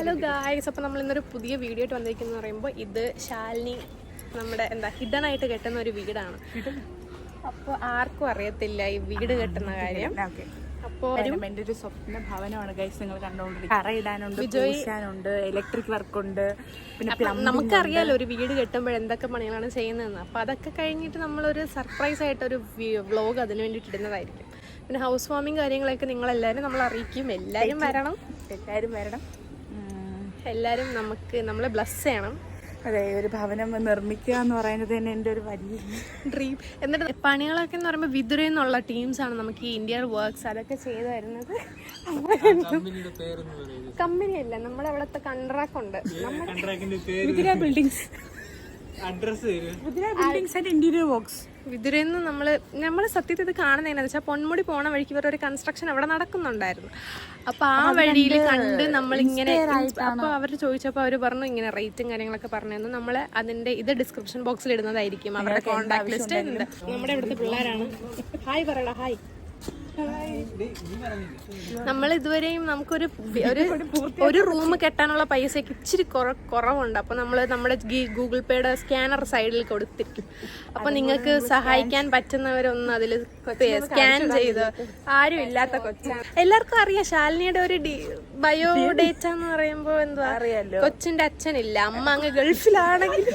Hello guys അപ്പോൾ നമ്മൾ ഇന്നൊരു പുതിയ വീഡിയോ ആയിട്ട് വന്നിരിക്കുന്നത് പറയുമ്പോൾ ഇത് ശാലിനി നമ്മുടെ എന്താ ഹിഡൻ ആയിട്ട് കെട്ടുന്ന ഒരു വീടാണ്. അപ്പോൾ ആർക്കും അറിയത്തില്ല ഈ വീട് കെട്ടുന്ന കാര്യം. അപ്പോൾ എന്റെ ഒരു സ്വപ്ന ഭവനമാണ് ഗൈസ് നിങ്ങൾ കണ്ടുകൊണ്ടിരിക്കുന്നത് പൂശാനുണ്ട് ഇലക്ട്രിക് വർക്ക് ഉണ്ട് പിന്നെ നമുക്കറിയാലോ ഒരു വീട് കെട്ടുമ്പോൾ എന്തൊക്കെ പണികളാണ് ചെയ്യുന്നതെന്ന്. അപ്പോൾ അതൊക്കെ കഴിഞ്ഞിട്ട് നമ്മളൊരു സർപ്രൈസ് ആയിട്ട് ഒരു വ്ലോഗ് അതിന് വേണ്ടിയിട്ട് ഇടുന്നതായിരിക്കും. പിന്നെ ഹൗസ് വാമിങ് കാര്യങ്ങളൊക്കെ നിങ്ങളെല്ലാവരും നമ്മൾ അറിയിക്കും. എല്ലാരും വരണം. എല്ലാവരും വരണം. എല്ലാവരും നമുക്ക് നമ്മളെ ബ്ലസ് ചെയ്യണം. അതെ ഒരു ഭവനം നിർമ്മിക്കുക എന്ന് പറയുന്നത് തന്നെ എന്റെ ഒരു വലിയ ഡ്രീം എന്നിട്ട് പണികളൊക്കെ എന്ന് പറയുമ്പോൾ വിതുര എന്നുള്ള ടീംസാണ് നമുക്ക് ഈ ഇന്ത്യൻ വർക്ക്സ് അതൊക്കെ ചെയ്തു തരുന്നത്. കമ്പനിയല്ല നമ്മുടെ അവിടുത്തെ കൺട്രാക്ട് ഉണ്ട്. വിതുര ബിൽഡിങ്സ് ഇന്റീരിയർ വർക്ക്സ് വിതുരന്ന് നമ്മൾ നമ്മൾ സത്യത്തിൽ ഇത് കാണുന്നത് വെച്ചാൽ പൊന്മുടി പോണ വഴിക്ക് ഇവരുടെ ഒരു കൺസ്ട്രക്ഷൻ അവിടെ നടക്കുന്നുണ്ടായിരുന്നു. അപ്പൊ ആ വഴിയിൽ കണ്ട് നമ്മൾ ഇങ്ങനെ അപ്പൊ അവർ ചോദിച്ചപ്പോൾ അവർ പറഞ്ഞു ഇങ്ങനെ റേറ്റും കാര്യങ്ങളൊക്കെ പറഞ്ഞു നമ്മൾ നമ്മൾ അതിന്റെ ഇത് ഡിസ്ക്രിപ്ഷൻ ബോക്സിൽ ഇടുന്നതായിരിക്കും അവരുടെ കോൺടാക്ട് ലിസ്റ്റ് ഉണ്ട് നമ്മുടെ ഇവിടുത്തെ പിള്ളേരാണ്. ഹായ് പറയടാ ഹായ് നമ്മൾ ഇതുവരെയും നമുക്കൊരു ഒരു ഒരു റൂം കെട്ടാനുള്ള പൈസയ്ക്ക് ഇച്ചിരി കുറ- കുറവുണ്ട്. അപ്പൊ നമ്മൾ നമ്മുടെ ഗൂഗിൾ പേയുടെ സ്കാനർ സൈഡിൽ കൊടുത്തിരിക്കും. അപ്പൊ നിങ്ങൾക്ക് സഹായിക്കാൻ പറ്റുന്നവരൊന്ന് അതിൽ സ്കാൻ ചെയ്ത് ആരും ഇല്ലാത്ത കൊച്ചാണ് എല്ലാവർക്കും അറിയാം ശാലിനിയുടെ ഒരു ബയോ ഡേറ്റ എന്ന് പറയുമ്പോ എന്താ അറിയാലോ. കൊച്ചിന്റെ അച്ഛനില്ല അമ്മ അങ്ങ് ഗൾഫിലാണെങ്കിൽ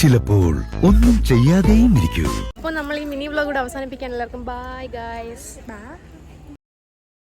ചിലപ്പോൾ ഒന്നും ചെയ്യാതെയും ഇരിക്കൂ അപ്പോൾ നമ്മൾ ഈ മിനി വ്ലോഗ് കൂടെ അവസാനിപ്പിക്കാൻ എല്ലാവർക്കും ബൈ ഗായ്സ് Bye.